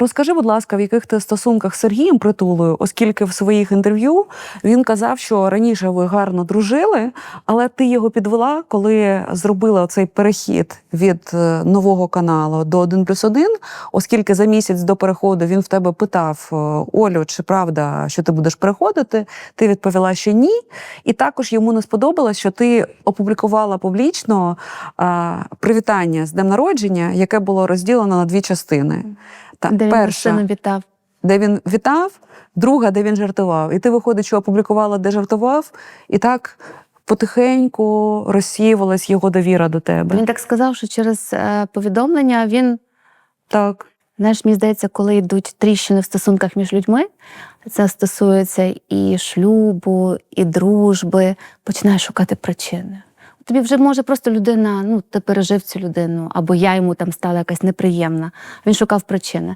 Розкажи, будь ласка, в яких ти стосунках з Сергієм Притулою, оскільки в своїх інтерв'ю він казав, що раніше ви гарно дружили, але ти його підвела, коли зробила цей перехід від е, нового каналу до 1 плюс 1, оскільки за місяць до переходу він в тебе питав е, Олю, чи правда, що ти будеш переходити. Ти відповіла, що ні. І також йому не сподобалось, що ти опублікувала публічно привітання з днем народження, яке було розділено на дві частини. Та, Де він перша, машину вітав. де він вітав, друга, де він жартував. І ти, виходить, що опублікувала, де жартував, і так потихеньку розсіювалась його довіра до тебе. Він так сказав, що через е, повідомлення він, Так. знаєш, мені здається, коли йдуть тріщини в стосунках між людьми, це стосується і шлюбу, і дружби, починаєш шукати причини. Тобі вже може просто людина, ну ти пережив цю людину, або я йому там стала якась неприємна. Він шукав причини.